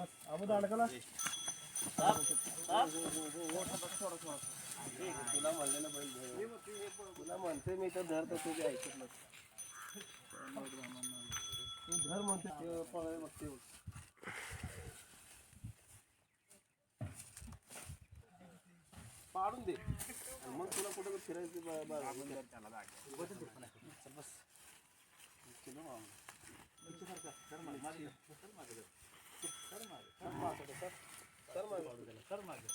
अबू अडकला? तुला म्हणलेलं बैल तुला म्हणते मी तर धर तर तुझे ऐकत नाही तू धर म्हणते ते पळायला बघते पाडून दे मग. तुला कुठं फिरायचं बस बा- चल बस. चलो मामा. सर मागे.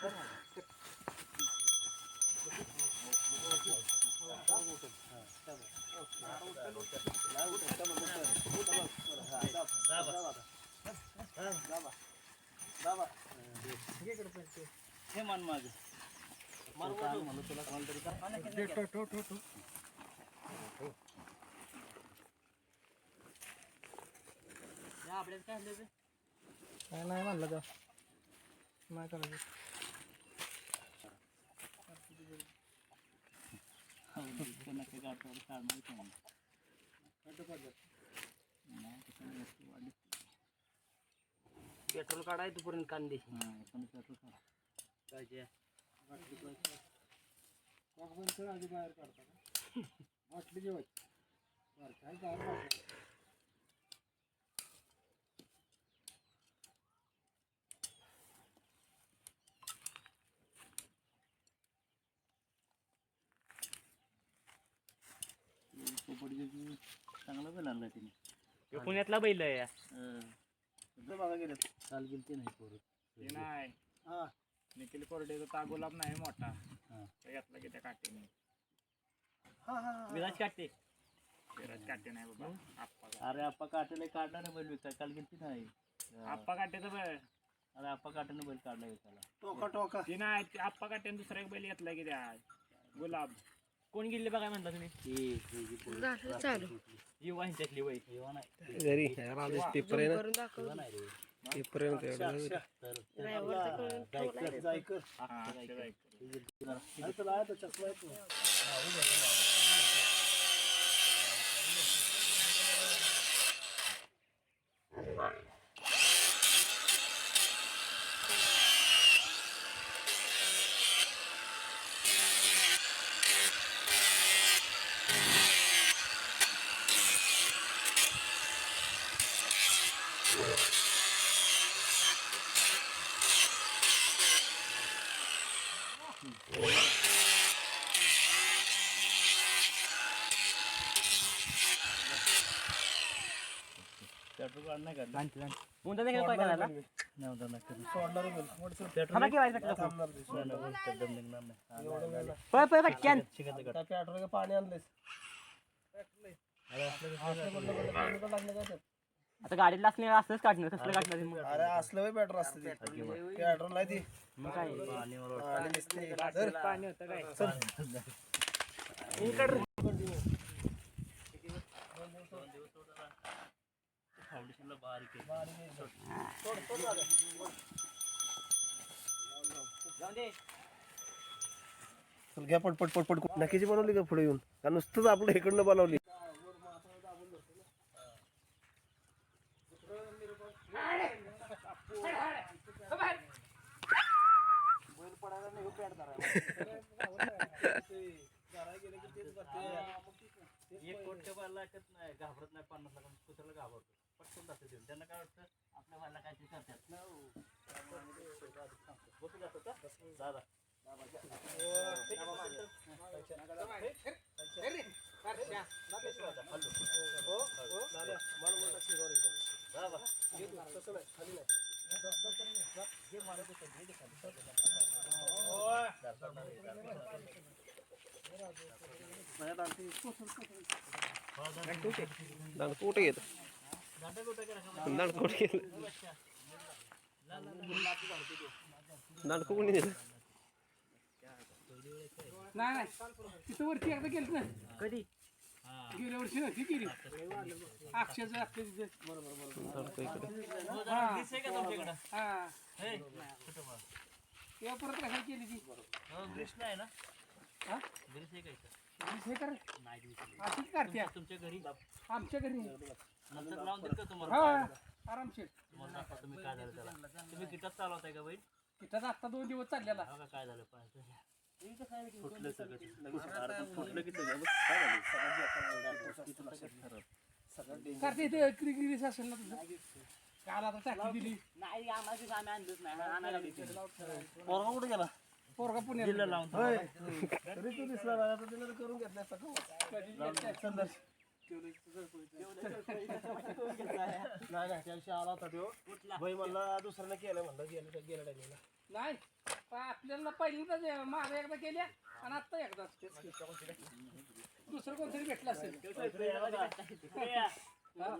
सर मागे. सर मागे. हे मान माझं मार वर म्हणलं तुला कोणाला आपल्याला काय आणलं काय नाही म्हणलं तर नाही करायचं. पेट्रोल काढाय तोपर्यंत कांदे. काय जे? वाघबंद आधी बाहेर काढता का? वाटली जेवायची. बरं, काय काय वाटलं? चांगलं बैल आणलं तिने. ह्यो पुण्यातला बैल आहे कुठं बघा गेलं. काल गेलते नाही पोरं. नाही. हा. निखिल कोरडेचा ता गुलाब नाही मोठा. हा. तो घेतला की त्या काट्याने हा हा हा. विराज काटे. विराज काटे नाही बाबा. आप्पा अरे आप्पा काटेला काढणार बैल विकाय काल गेलती नाही. आप्पा काट्याचं बैल अरे आप्पा काट्याने बैल काढला विकायला. टोका टोका. ती नाही ती आप्पा काट्याने दुसरा एक बैल घेतला की त्या. गुलाब. कोण गेले बघा म्हणता तुम्ही? चालू. युवा ह्यांच्यातली वय येवा नाही. घरी. राजेश पेपर आहे ना? करून दाखव. येवा नाही रे. पेपर आहे ना तेवढं. तर ड्रायव्हरचं करून ठेवलाय जायकर हा, ते जायचं. अरे तुला आहे तो चष्मा आहे तो. पेट्रोल काढ नाही काढलं मुंडा देखील पाहिजे ना? नाही होणार नाही कधी. सोडणार आहे बैल. वरचं थांबा की वाईट भेटलं. थांबणार नाही. नाही, नाही, नाही, दम निघणार नाही. हा, एवढं नाही, वेळ नाही. पळ पळ पटक्यान शिकायचं काढ. आता पेट्रोल का पाणी आणलंयस असलं कुठलं कुठलं chemical लागलं का त्यात? आता गाडीला असणे असंच काढणार कसलं काढणार मग अरे असलं वय पेट्रोल असतं ते पेट्रोल नाही ती मग काय पाणी मला आणि नुसती धर. पाणी होतं काय फाउंडेशनला बारीक आहे. चल घ्या पट पट पट पट. नक्कीची बनवली का पुढे येऊन? का नुसतंच आपलं इकडनं बनवली. एक कोणत्या बायला वाटत नाही घाबरत नाही पन्नास लाख कुत्र्याला घाबरतो. पटकन जाते देऊन. त्यांना काय वाटतं? आपल्या बायला काय ते करतात. बसू जातात का दादा कुठे येत कुठे गेलं दांडकं कोणी दिलं नाही नाही तिथं वरती एकदा गेलं ना? कधी? गेल्या वर्षी नव्हती गेली अक्षरचं अक्षर दांडकं इकडे दिसतंय का तुमच्याकडं? हा. हे. कुठं बघा तेव्हा परत कशाला केली ती? हो ग्रीस नाही ना? हा? ग्रीस आहे का इथं? हे कर नाही ग्रीस अशीच करते. तुमच्या घरी? आमच्या घरी. नंतर लावून देईल का तुम्हाला हा आरामशीर. तुम्हाला दाखवा तुम्ही काय झालं त्याला. तुम्ही किटात चालवताय का बैल तिथं आता दोन दिवस चाललेला. बघा काय झालं पाहायचं. फुटलं सगळं. अरे फुटलं की सगळं. बघ, काय झालं? करते इथे क्रिकेट असेल ना तुझं? काल आता टाकी दिली. नाही आम्हाला आम्ही आणलंच नाही. आणायला पोरगा कुठे गेला? पोरगा पुण्यात जिल्हा लावून तरी तू दिसला नाही आता तिला करून घेतला नाही नाही त्या दिवशी आला होता तो. भाई म्हणला दुसऱ्यानं केलं म्हणलं गेलं गेल्या टाइमला नाही पण आपल्याला पहिल्यांदा मागे एकदा केल्या आणि आता एकदा दुसरं कोणतरी भेटलं असेल. हो?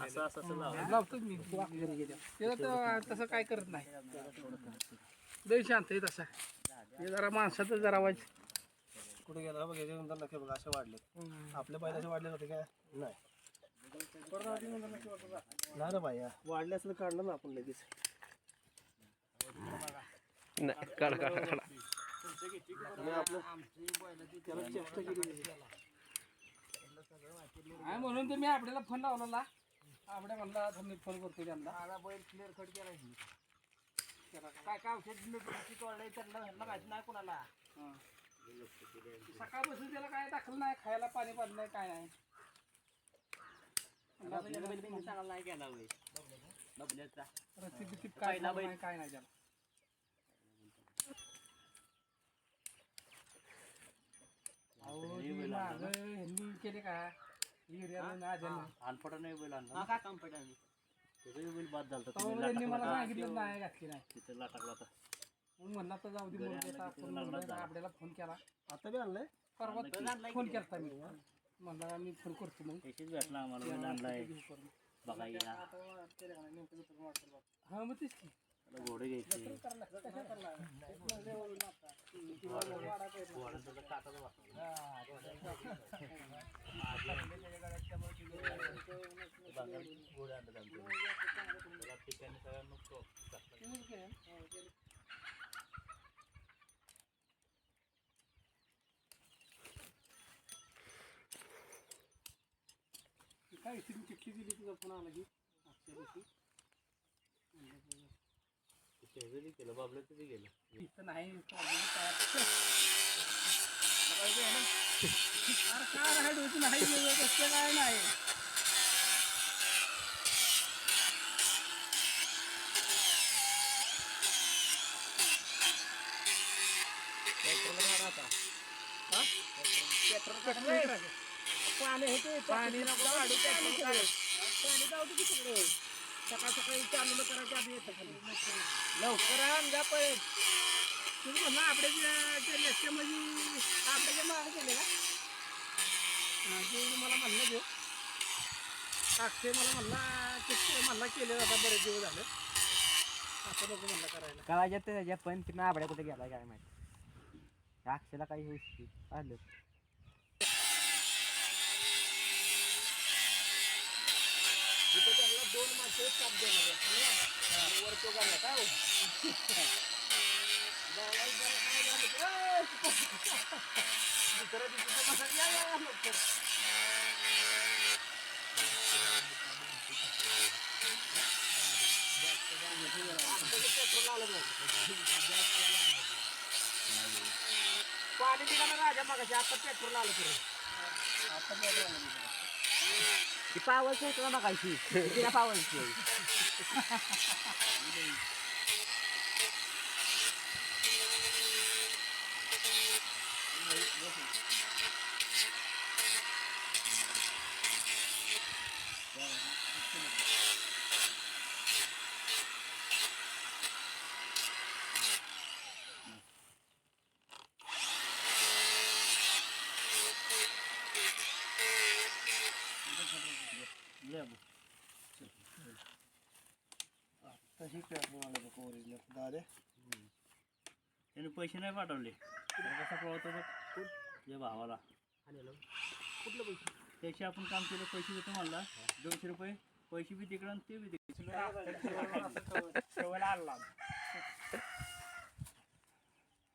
असं असं असं लावा लावतो मी त्याला तर तसं काय करत नाही लय शांत आहे तसा हे जरा माणसाचं जरा आवाज कुठे गेला बघ याच्या नंतर नखे बघा असे वाढले आपल्या पहिल्याचे वाढले होते काय नाही नाही रे बाया वाढले असलं काढलं ना आपण लगेच. नाही आपलं त्याला काढा. केली आहे म्हणून तर मी आपल्याला फोन लावलेला. आपल्या म्हणला आता मी फोन करतो त्यांना. बैल क्लिअर कट केला काय काय औषध मी तोडलंय त्यांना ह्यांना माहिती नाही कोणाला. सकाळपासून त्याला काय दाखल नाही खायला पाणी पाणी नाही काय नाही. चांगला नाही केला होय रस्ती बिस्ती काय. नाही काय नाही त्याला अहो ती मागं ह्यांनी केले का? अनपडा नाही बैल आणला हा त्याचा बैल बाद झाला अहो, त्यांनी मला सांगितलं नाही घातली नाही. तिथं लाटाकला होता मग म्हणला तर जाऊ दे घरी म्हणून आणलं आता की आपण लागलाच म्हणलं झाला. आपल्याला फोन केला. आता बी आणलंय? परवा फोन केला मी. म्हणला मी फोन करतो मग. त्याशीच भेटला आम्हाला बैल आणलाय. बघा या. हा मग तेच की. घोडे घ्यायचे घोडे आणतात आमचे. त्याला ठिकाणी सगळ्यांना काय चिठ्ठी दिली तुझा फोन आला की मागच्या दिवशी. शेजारी केलं बाबलं तिथे गेलं? इथं नाही काय. काय नाही तसलं काय नाही. पाणी पाणी जाऊ दे की तिकडे. सकाळ सकाळी चालू करायच्या आधी येतं खाली. लवकर जा पळत तुम्ही म्हणला आपल्या लेफ्टमध्ये आपल्याच्या मागे केले का? हा, ते मला म्हणलं देऊ अक्षय मला म्हणला ते म्हणला केले आता बरेच दिवस झाले. असं नको म्हणलं करायला. करायच्या त्याच्या पण तिथं आबड्या कुठे गेला काय माहिती? अक्षयला काही होईल आलं. दोन देणार आहेत. आणि वर तो गाणं काय हो? बाबा, जरा काय झालं? ए! दुसऱ्या दिवशी तर म्हणतात, या, या, या, लवकर. आपल्याला पेट्रोल आलं नाही. पाणी तशी पेट्रोल आलं बघ ओरिजिनल दादे. त्याने पैसे नाही पाठवले. कसा पळवतो बघ. तुझ्या भावाला. कुठलं पैसे त्याशी आपण काम केलं पैसे देतो म्हणला. दोनशे रुपये. पैसे बी तिकडं आणि ते बी तिकडं. आणला.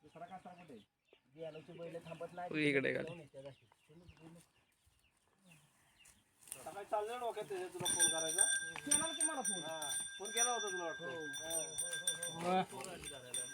दुसरा कसा कुठे? गेलोची बैल थांबत नाही. सकाळी चाललं डोक्यात त्याच्या तुला फोन करायचा. केला की मला फोन? हा फोन केला होता तुला वाटतं. करायला.